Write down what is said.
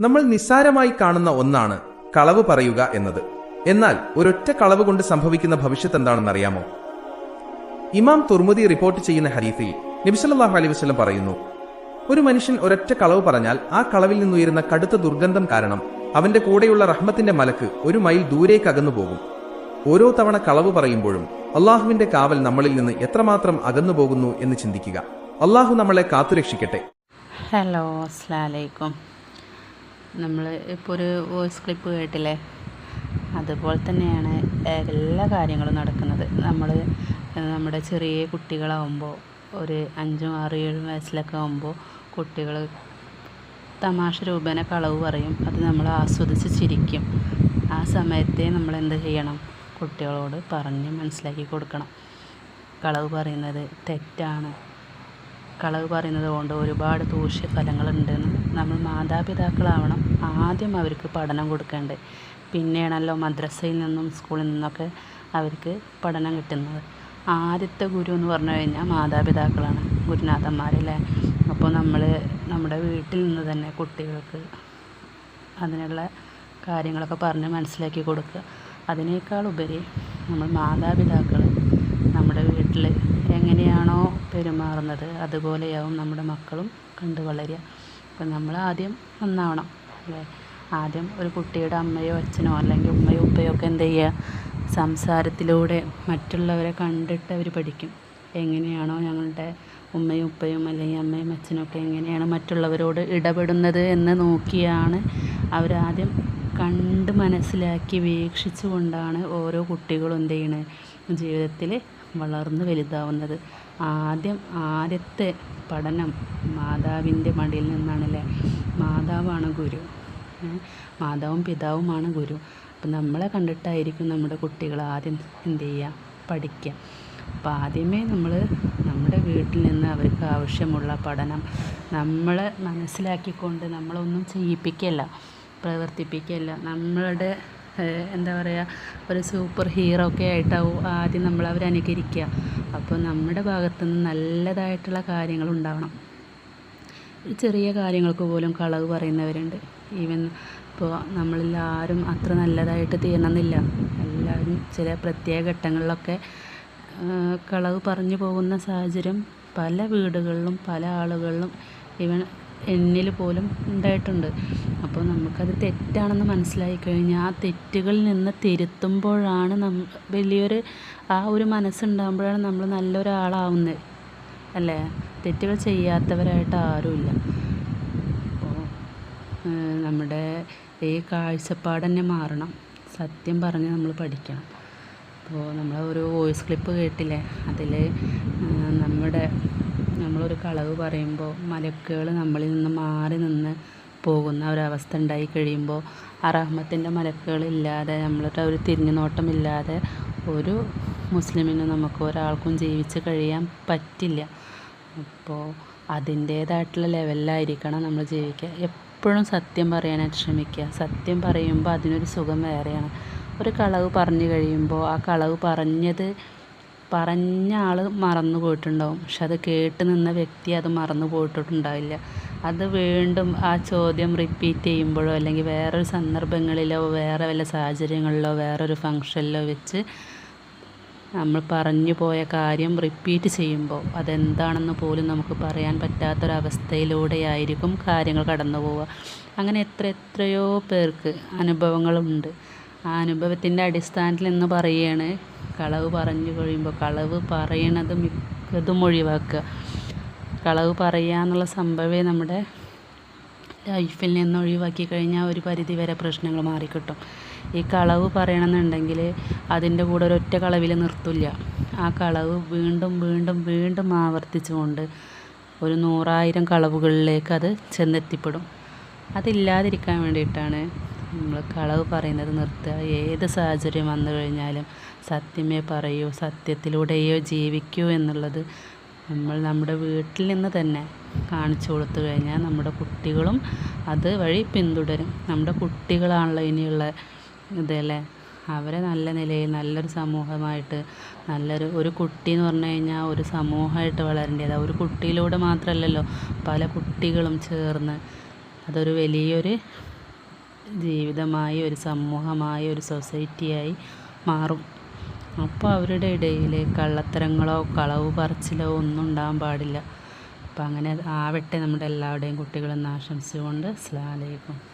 നമ്മൾ നിസ്സാരമായി കാണുന്ന ഒന്നാണ് കളവ് പറയുക എന്നത്. എന്നാൽ ഒരൊറ്റ കളവ് കൊണ്ട് സംഭവിക്കുന്ന ഭവിഷ്യത്ത് എന്താണെന്നറിയാമോ? ഇമാം തുർമുദി റിപ്പോർട്ട് ചെയ്യുന്ന ഹരീഫിൽ നബിസല്ലാഹു അലൈഹി വസ്ലം പറയുന്നു ഒരു മനുഷ്യൻ ഒരൊറ്റ കളവ് പറഞ്ഞാൽ ആ കളവിൽ നിന്നുയരുന്ന കടുത്ത ദുർഗന്ധം കാരണം അവന്റെ കൂടെയുള്ള റഹ്മത്തിന്റെ മലക്ക് ഒരു മൈൽ ദൂരേക്ക് അകന്നു പോകും. ഓരോ തവണ കളവ് പറയുമ്പോഴും അള്ളാഹുവിന്റെ കാവൽ നമ്മളിൽ നിന്ന് എത്രമാത്രം അകന്നു പോകുന്നു എന്ന് ചിന്തിക്കുക. അള്ളാഹു നമ്മളെ കാത്തുരക്ഷിക്കട്ടെ. ഹലോ അസ്ലാലൈക്കും നമ്മൾ ഇപ്പോൾ ഒരു വോയിസ് ക്ലിപ്പ് കേട്ടില്ലേ? അതുപോലെ തന്നെയാണ് എല്ലാ കാര്യങ്ങളും നടക്കുന്നത്. നമ്മൾ നമ്മുടെ ചെറിയ കുട്ടികളാവുമ്പോൾ ഒരു അഞ്ചും ആറും ഏഴും വയസ്സിലൊക്കെ ആകുമ്പോൾ കുട്ടികൾ തമാശ രൂപേണ കളവ് പറയും. അത് നമ്മൾ ആസ്വദിച്ച് ചിരിക്കും. ആ സമയത്തെ നമ്മൾ എന്ത് ചെയ്യണം? കുട്ടികളോട് പറഞ്ഞ് മനസ്സിലാക്കി കൊടുക്കണം. കളവ് പറയുന്നത് തെറ്റാണ്. കളവ് പറയുന്നത് കൊണ്ട് ഒരുപാട് ദൂഷ്യഫലങ്ങളുണ്ടെന്ന് നമ്മൾ മാതാപിതാക്കളാവണം ആദ്യം അവർക്ക് പഠനം കൊടുക്കേണ്ടത്. പിന്നെയാണല്ലോ മദ്രസയിൽ നിന്നും സ്കൂളിൽ നിന്നൊക്കെ അവർക്ക് പഠനം കിട്ടുന്നത്. ആദ്യത്തെ ഗുരു എന്ന് പറഞ്ഞു കഴിഞ്ഞാൽ മാതാപിതാക്കളാണ് ഗുരുനാഥന്മാരല്ലേ അപ്പോൾ നമ്മൾ നമ്മുടെ വീട്ടിൽ നിന്ന് തന്നെ കുട്ടികൾക്ക് അതിനുള്ള കാര്യങ്ങളൊക്കെ പറഞ്ഞ് മനസ്സിലാക്കി കൊടുക്കുക. അതിനേക്കാൾ ഉപരി നമ്മൾ മാതാപിതാക്കൾ നമ്മുടെ വീട്ടിൽ എങ്ങനെയാണോ പെരുമാറുന്നത് അതുപോലെയാവും നമ്മുടെ മക്കളും കണ്ടു വളരുക അപ്പം നമ്മൾ ആദ്യം നന്നാവണം. അല്ലേ? ആദ്യം ഒരു കുട്ടിയുടെ അമ്മയോ അച്ഛനോ അല്ലെങ്കിൽ ഉമ്മയോ ഉപ്പയോ ഒക്കെ എന്ത് ചെയ്യുക? സംസാരത്തിലൂടെ മറ്റുള്ളവരെ കണ്ടിട്ട് അവർ പഠിക്കും. എങ്ങനെയാണോ ഞങ്ങളുടെ ഉമ്മയും ഉപ്പയും അല്ലെങ്കിൽ അമ്മയും അച്ഛനും ഒക്കെ എങ്ങനെയാണ് മറ്റുള്ളവരോട് ഇടപെടുന്നത് എന്ന് നോക്കിയാണ് അവരാദ്യം കണ്ട് മനസ്സിലാക്കി വീക്ഷിച്ചു കൊണ്ടാണ് ഓരോ കുട്ടികളും എന്ത് ചെയ്യണത് ജീവിതത്തിൽ വളർന്ന് വലുതാവുന്നത്. ആദ്യം ആദ്യത്തെ പഠനം മാതാവിന്റെ മടിയിൽ നിന്നാണല്ലേ? മാതാവാണ് ഗുരു? മാതാവും പിതാവുമാണ് ഗുരു. അപ്പം നമ്മളെ കണ്ടിട്ടായിരിക്കും നമ്മുടെ കുട്ടികൾ ആദ്യം എന്ത് ചെയ്യുക പഠിക്കുക അപ്പം ആദ്യമേ നമ്മൾ നമ്മുടെ വീട്ടിൽ നിന്ന് അവർക്ക് ആവശ്യമുള്ള പഠനം നമ്മൾ മനസ്സിലാക്കിക്കൊണ്ട് നമ്മളൊന്നും ചെയ്യിപ്പിക്കല്ല പ്രവർത്തിപ്പിക്കല്ല. നമ്മളുടെ എന്താ പറയുക ഒരു സൂപ്പർ ഹീറോ ഒക്കെ ആയിട്ടാവും ആദ്യം നമ്മൾ അവർ അനുകരിക്കുക. അപ്പോൾ നമ്മുടെ ഭാഗത്തുനിന്ന് നല്ലതായിട്ടുള്ള കാര്യങ്ങൾ ഉണ്ടാവണം. ചെറിയ കാര്യങ്ങൾക്ക് പോലും കളവ് പറയുന്നവരുണ്ട്. ഈവൻ ഇപ്പോൾ നമ്മളെല്ലാവരും അത്ര നല്ലതായിട്ട് തീരണമെന്നില്ല. എല്ലാവരും ചില പ്രത്യേക ഘട്ടങ്ങളിലൊക്കെ കളവ് പറഞ്ഞു പോകുന്ന സാഹചര്യം പല വീടുകളിലും പല ആളുകളിലും ഈവൻ എന്നിൽ പോലും ഉണ്ടായിട്ടുണ്ട്. അപ്പോൾ നമുക്കത് തെറ്റാണെന്ന് മനസ്സിലായി കഴിഞ്ഞാൽ ആ തെറ്റുകളിൽ നിന്ന് തിരുത്തുമ്പോഴാണ് നം വലിയൊരു ആ ഒരു മനസ്സുണ്ടാകുമ്പോഴാണ് നമ്മൾ നല്ലൊരാളാവുന്നത്. അല്ലേ? തെറ്റുകൾ ചെയ്യാത്തവരായിട്ട് ആരുമില്ല. അപ്പോൾ നമ്മുടെ ഈ കാഴ്ചപ്പാട് തന്നെ മാറണം. സത്യം പറഞ്ഞ് നമ്മൾ പഠിക്കണം. അപ്പോൾ നമ്മൾ ഒരു വോയിസ് ക്ലിപ്പ് കേട്ടില്ലേ? അതിൽ നമ്മുടെ നമ്മളൊരു കളവ് പറയുമ്പോൾ മലക്കുകൾ നമ്മളിൽ നിന്ന് മാറി നിന്ന് പോകുന്ന ഒരവസ്ഥ ഉണ്ടായി കഴിയുമ്പോൾ ആ റഹ്മത്തിന്റെ മലക്കുകളില്ലാതെ നമ്മളുടെ ഒരു തിരിഞ്ഞു നോട്ടമില്ലാതെ ഒരു മുസ്ലിമിനും നമുക്ക് ഒരാൾക്കും ജീവിച്ച് കഴിയാൻ പറ്റില്ല. അപ്പോൾ അതിന്റേതായിട്ടുള്ള ലെവലിലായിരിക്കണം നമ്മൾ ജീവിക്കുക. എപ്പോഴും സത്യം പറയാനായിട്ട് ശ്രമിക്കുക. സത്യം പറയുമ്പോൾ അതിനൊരു സുഖം വേറെയാണ്. ഒരു കളവ് പറഞ്ഞു കഴിയുമ്പോൾ ആ കളവ് പറഞ്ഞത് പറഞ്ഞ ആൾ മറന്നു പോയിട്ടുണ്ടാവും. പക്ഷെ അത് കേട്ട് നിന്ന വ്യക്തി അത് മറന്നു പോയിട്ടുണ്ടാവില്ല. അത് വീണ്ടും ആ ചോദ്യം റിപ്പീറ്റ് ചെയ്യുമ്പോഴോ അല്ലെങ്കിൽ വേറൊരു സന്ദർഭങ്ങളിലോ വേറെ വല്ല സാഹചര്യങ്ങളിലോ വേറൊരു ഫങ്ഷനിലോ വെച്ച് നമ്മൾ പറഞ്ഞു പോയ കാര്യം റിപ്പീറ്റ് ചെയ്യുമ്പോൾ അതെന്താണെന്ന് പോലും നമുക്ക് പറയാൻ പറ്റാത്തൊരവസ്ഥയിലൂടെയായിരിക്കും കാര്യങ്ങൾ കടന്നു പോവുക. അങ്ങനെ എത്ര എത്രയോ പേർക്ക് അനുഭവങ്ങളുണ്ട്. ആ അനുഭവത്തിന്റെ അടിസ്ഥാനത്തിൽ എന്ന് പറയുകയാണ് കളവ് പറഞ്ഞു കഴിയുമ്പോൾ കളവ് പറയണത് മിക്കതും ഒഴിവാക്കുക. കളവ് പറയുക എന്നുള്ള സംഭവമേ നമ്മുടെ ലൈഫിൽ നിന്ന് ഒഴിവാക്കി കഴിഞ്ഞാൽ ഒരു പരിധി വരെ പ്രശ്നങ്ങൾ മാറിക്കിട്ടും. ഈ കളവ് പറയണമെന്നുണ്ടെങ്കിൽ അതിന്റെ കൂടെ ഒരൊറ്റ കളവിൽ നിർത്തില്ല. ആ കളവ് വീണ്ടും വീണ്ടും വീണ്ടും ആവർത്തിച്ചുകൊണ്ട് ഒരു നൂറായിരം കളവുകളിലേക്ക് അത് ചെന്നെത്തിപ്പെടും. അതില്ലാതിരിക്കാൻ വേണ്ടിയിട്ടാണ് നമ്മൾ കളവ് പറയുന്നത് നിർത്തുക. ഏത് സാഹചര്യം വന്നു കഴിഞ്ഞാലും സത്യമേ പറയൂ സത്യത്തിലൂടെയോ ജീവിക്കൂ എന്നുള്ളത് നമ്മൾ നമ്മുടെ വീട്ടിൽ നിന്ന് തന്നെ കാണിച്ചു കൊടുത്തു കഴിഞ്ഞാൽ നമ്മുടെ കുട്ടികളും അത് വഴി പിന്തുടരും. നമ്മുടെ കുട്ടികളാണല്ലോ ഇനിയുള്ള ഇതല്ലേ അവരെ നല്ല നിലയിൽ നല്ലൊരു സമൂഹമായിട്ട് നല്ലൊരു ഒരു കുട്ടി എന്ന് പറഞ്ഞു കഴിഞ്ഞാൽ ഒരു സമൂഹമായിട്ട് വളരേണ്ടത് ഒരു കുട്ടിയിലൂടെ മാത്രമല്ലല്ലോ പല കുട്ടികളും ചേർന്ന് അതൊരു വലിയൊരു ജീവിതമായി ഒരു സമൂഹമായി ഒരു സൊസൈറ്റിയായി മാറും. അപ്പോൾ അവരുടെ ഇടയിൽ കള്ളത്തരങ്ങളോ കളവ് പറച്ചിലോ ഒന്നും ഉണ്ടാകാൻ പാടില്ല. അപ്പം അങ്ങനെ ആവട്ടെ നമ്മുടെ എല്ലാവരുടെയും കുട്ടികളെന്ന് ആശംസിച്ചുകൊണ്ട് അസ്സലാമു അലൈക്കും.